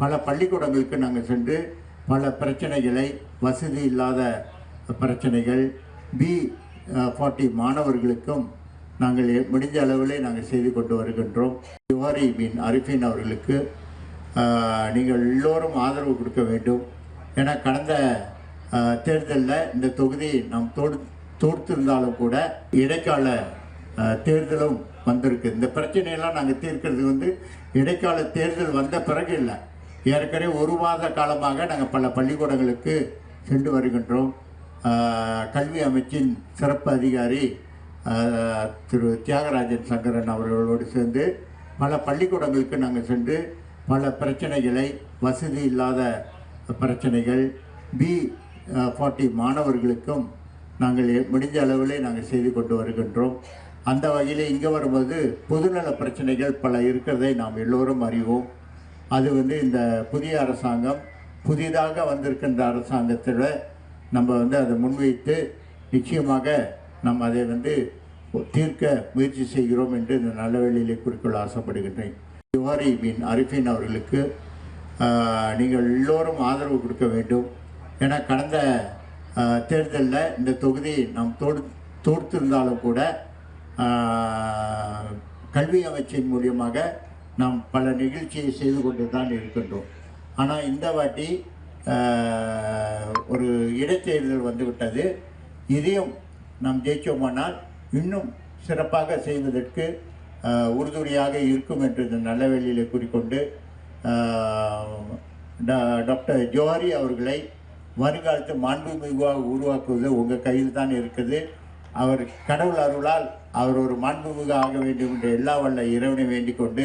பல பள்ளிக்கூடங்களுக்கு நாங்கள் சென்று பல பிரச்சனைகளை வசதி இல்லாத பிரச்சனைகள் பி ஃபார்ட்டி மாணவர்களுக்கும் நாங்கள் முடிஞ்ச அளவிலே நாங்கள் செய்து கொண்டு வருகின்றோம். திவாரி பின் அரிஃபின் அவர்களுக்கு நீங்கள் எல்லோரும் ஆதரவு கொடுக்க வேண்டும். ஏன்னா கடந்த தேர்தலில் இந்த தொகுதி நாம் தோடு தோர்த்திருந்தாலும் கூட இடைக்கால தேர்தலும் வந்திருக்கு. இந்த பிரச்சனையெல்லாம் நாங்கள் தீர்க்கிறது வந்து இடைக்கால தேர்தல் வந்த பிறகு இல்லை. ஏற்கனவே ஒரு மாத காலமாக நாங்கள் பல பள்ளிக்கூடங்களுக்கு சென்று வருகின்றோம். கல்வி அமைச்சின் சிறப்பு அதிகாரி திரு தியாகராஜன் சங்கரன் அவர்களோடு சேர்ந்து பல பள்ளிக்கூடங்களுக்கு நாங்கள் சென்று பல பிரச்சனைகளை வசதி இல்லாத பிரச்சனைகள் பி ஃபார்ட்டி மாணவர்களுக்கும் நாங்கள் முடிஞ்ச அளவிலே நாங்கள் செய்து கொண்டு வருகின்றோம். அந்த வகையில் இங்கே வரும்போது பொதுநல பிரச்சனைகள் பல இருக்கிறதை நாம் எல்லோரும் அறிவோம். அது வந்து இந்த புதிய அரசாங்கம் புதிதாக வந்திருக்கின்ற அரசாங்கத்தில் நம்ம வந்து அதை முன்வைத்து நிச்சயமாக நம்ம அதை வந்து தீர்க்க முயற்சி செய்கிறோம் என்று இந்த நல்ல வேளையிலே குறிக்கொள்ள ஆசைப்படுகின்றேன். திவாரி பின் அரிஃபின் அவர்களுக்கு நீங்கள் எல்லோரும் ஆதரவு கொடுக்க வேண்டும். ஏன்னா கடந்த தேர்தலில் இந்த தொகுதி நாம் தோடு தோர்த்திருந்தாலும் கூட கல்வி அமைச்சின் மூலியமாக நாம் பல நிகழ்ச்சியை செய்து கொண்டு தான் இருக்கின்றோம். ஆனால் இந்த வாட்டி ஒரு இடைத்தேர்தல் வந்துவிட்டது. இதையும் நாம் ஜெயிச்சோமானால் இன்னும் சிறப்பாக செய்வதற்கு உறுதுணையாக இருக்கும் என்று இந்த நல்ல வேளையிலே கூறிக்கொண்டு டாக்டர் ஜோஹரி அவர்களை வருங்காலத்து மாண்புமிகுவாக உருவாக்குவது உங்கள் கையில் தான் இருக்குது. அவர் கடவுள் அருளால் அவர் ஒரு மாண்புமிகு ஆக வேண்டும் என்று எல்லா வல்ல இறைவனை வேண்டிக் கொண்டு